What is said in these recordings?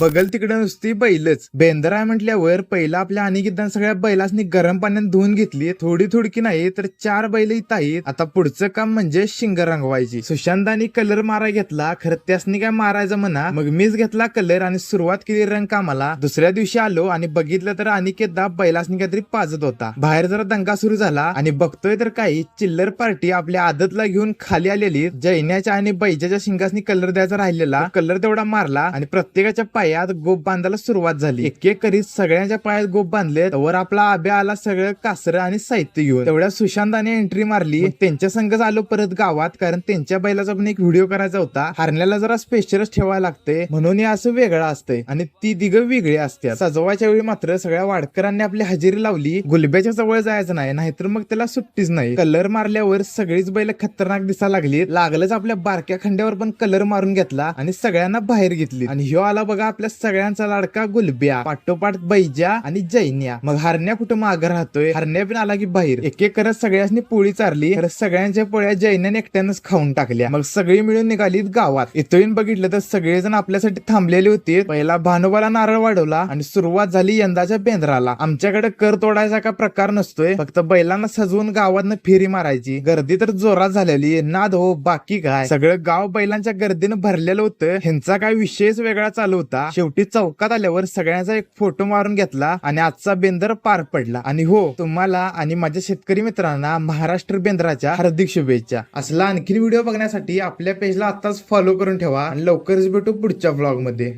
बगल तिकडे नुसती बैलच. बेंद्रा आहे म्हटल्यावर पहिला आपल्या अनिकेतान सगळ्या बैलासनी गरम पाण्यात धुवून घेतली. थोडी थोडकी नाही तर चार बैल इथं आहेत. आता पुढचं काम म्हणजे शिंग रंगवायची. सुशांतानी कलर माराय घेतला खरं त्यासनी काय मारायचं म्हणा. मग मीच घेतला कलर आणि सुरुवात केली रंग कामाला. दुसऱ्या दिवशी आलो आणि बघितलं तर अनिकेतदा बैलासनी काहीतरी पाजत होता. बाहेर जरा दंगा सुरू झाला आणि बघतोय तर काही चिल्लर पार्टी आपल्या आदतला घेऊन खाली आलेली जैन्याच्या आणि बैजाच्या शिंगासनी कलर द्यायचा राहिलेला. कलर तेवढा मारला आणि प्रत्येकाच्या पाय पायात गोप बांधायला सुरुवात झाली. एक एक करीत सगळ्यांच्या पायात गोप बांधले वर आपला आब्या आला सगळं कासर आणि साहित्य घेऊन. तेवढ्या सुशांताने एंट्री मारली. त्यांच्या संघच आलो परत गावात कारण त्यांच्या बैलाचा पण एक व्हिडिओ करायचा होता. हरण्याला जरा स्पेशलच ठेवायला लागते म्हणून हे असं वेगळं असतंय. आणि ती दिग वेगळी असते. सजवायच्या वेळी मात्र सगळ्या वाडकरांनी आपली हजेरी लावली. गुलब्याच्या जवळ जायचं नाही नाहीतर मग त्याला सुट्टीच नाही. कलर मारल्यावर सगळीच बैल खतरनाक दिसायला लागली लागलंच आपल्या बारक्या खंड्यावर पण कलर मारून घेतला आणि सगळ्यांना बाहेर घेतली आणि ह्यो आला बघा आपल्या सगळ्यांचा लाडका गुलब्या पाठोपाठ बैजा आणि जैन्या. मग हरण्या कुठं मागे राहतोय? हरण्या पण आला की बाहेर. एक एक करत सगळ्यांनी पोळी चारली तर सगळ्यांच्या पोळ्या जैन्याने एकट्यानंच खाऊन टाकल्या. मग सगळी मिळून निघालीत गावात. इथून बघितलं तर सगळेजण आपल्यासाठी थांबलेले होते. पहिला भानुबाला नारळ वाढवला आणि सुरुवात झाली यंदाच्या बेंद्राला. आमच्याकडे कर तोडायचा का प्रकार नसतोय. फक्त बैलांना सजवून गावातनं फेरी मारायची. गर्दी तर जोरात झालेली नाद हो बाकी काय? सगळं गाव बैलांच्या गर्दीनं भरलेलं होतं. ह्यांचा काय विषयच वेगळा चालू होता? शेवटी चौकात आल्यावर सगळ्यांचा एक फोटो मारून घेतला आणि आजचा बेंदर पार पडला. आणि हो तुम्हाला आणि माझ्या शेतकरी मित्रांना महाराष्ट्र बेंद्राच्या हार्दिक शुभेच्छा. असला आणखी व्हिडिओ बघण्यासाठी आपल्या पेजला आताच फॉलो करून ठेवा आणि लवकरच भेटू पुढच्या ब्लॉगमध्ये.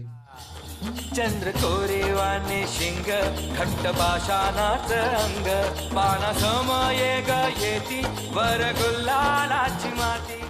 चंद्र कोरेवाने शिंग खट्ट पाषाणाच अंग. पाना समय ग येती वर गुल्लालाची माती.